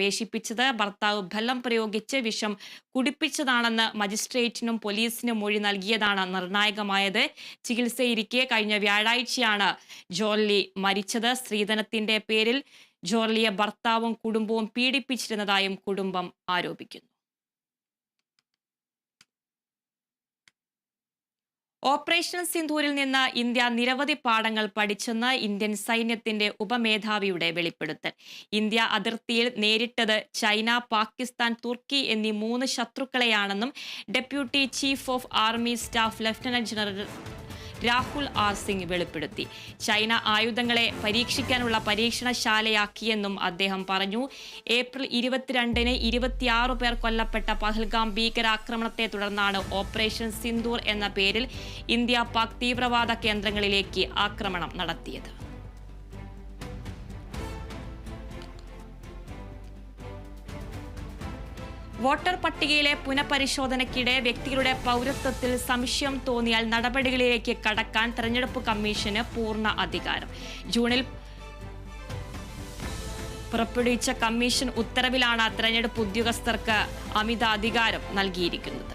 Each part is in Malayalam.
വേഷിപ്പിച്ചത് ഭർത്താവ് ബലം പ്രയോഗിച്ച് വിഷം കുടിപ്പിച്ചതാണെന്ന് മജിസ്ട്രേറ്റിനും പോലീസിനും മൊഴി നൽകിയതാണ് നിർണായകമായത്. ചികിത്സയിരിക്കെ കഴിഞ്ഞ വ്യാഴാഴ്ചയാണ് ജോർലി മരിച്ചത്. സ്ത്രീധനത്തിന്റെ പേരിൽ ജോർലിയെ ഭർത്താവും കുടുംബവും പീഡിപ്പിച്ചിരുന്നതായും കുടുംബം ആരോപിക്കുന്നു. ഓപ്പറേഷൻ സിന്ധൂരിൽ നിന്ന് ഇന്ത്യ നിരവധി പാഠങ്ങൾ പഠിച്ചെന്ന് ഇന്ത്യൻ സൈന്യത്തിന്റെ ഉപമേധാവിയുടെ വെളിപ്പെടുത്തൽ. ഇന്ത്യ അതിർത്തിയിൽ നേരിട്ടത് ചൈന പാകിസ്ഥാൻ തുർക്കി എന്നീ മൂന്ന് ശത്രുക്കളെയാണെന്നും deputy chief of army staff lieutenant general Rahul R Singh വെളിപ്പെടുത്തി. ചൈന ആയുധങ്ങളെ പരീക്ഷിക്കാനുള്ള പരീക്ഷണശാലയാക്കിയെന്നും അദ്ദേഹം പറഞ്ഞു. ഏപ്രിൽ ഇരുപത്തിരണ്ടിന് ഇരുപത്തിയാറ് പേർ കൊല്ലപ്പെട്ട പഹൽഗാം ഭീകരാക്രമണത്തെ തുടർന്നാണ് ഓപ്പറേഷൻ സിന്ദൂർ എന്ന പേരിൽ ഇന്ത്യ പാക് തീവ്രവാദ കേന്ദ്രങ്ങളിലേക്ക് ആക്രമണം നടത്തിയത്. വോട്ടർ പട്ടികയിലെ പുനഃപരിശോധനയ്ക്കിടെ വ്യക്തികളുടെ പൗരത്വത്തിൽ സംശയം തോന്നിയാൽ നടപടികളിലേക്ക് കടക്കാൻ തെരഞ്ഞെടുപ്പ് കമ്മീഷന് പൂർണ അധികാരം. ജൂണിൽ പുറപ്പെടുവിച്ച കമ്മീഷൻ ഉത്തരവിലാണ് തെരഞ്ഞെടുപ്പ് ഉദ്യോഗസ്ഥർക്ക് അമിത അധികാരം നൽകിയിരിക്കുന്നത്.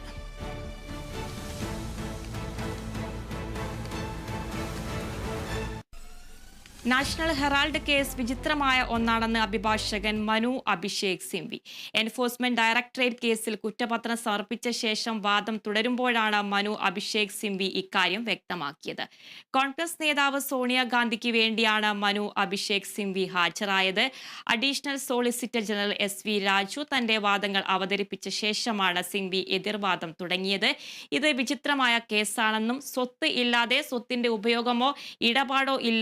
നാഷണൽ ഹെറാൾഡ് കേസ് വിചിത്രമായ ഒന്നാണെന്ന് അഭിഭാഷകൻ മനു അഭിഷേക് സിംവി. എൻഫോഴ്സ്മെന്റ് ഡയറക്ടറേറ്റ് കേസിൽ കുറ്റപത്രം സമർപ്പിച്ച ശേഷം വാദം തുടരുമ്പോഴാണ് മനു അഭിഷേക് സിംവി ഇക്കാര്യം വ്യക്തമാക്കിയത്. കോൺഗ്രസ് നേതാവ് സോണിയാഗാന്ധിക്ക് വേണ്ടിയാണ് മനു അഭിഷേക് സിംവി ഹാജരായത്. Additional solicitor general S V Raju തന്റെ വാദങ്ങൾ അവതരിപ്പിച്ച ശേഷമാണ് സിംവി എതിർവാദം തുടങ്ങിയത്. ഇത് വിചിത്രമായ കേസാണെന്നും സ്വത്ത് ഇല്ലാതെ സ്വത്തിന്റെ ഉപയോഗമോ ഇടപാടോ ഇല്ല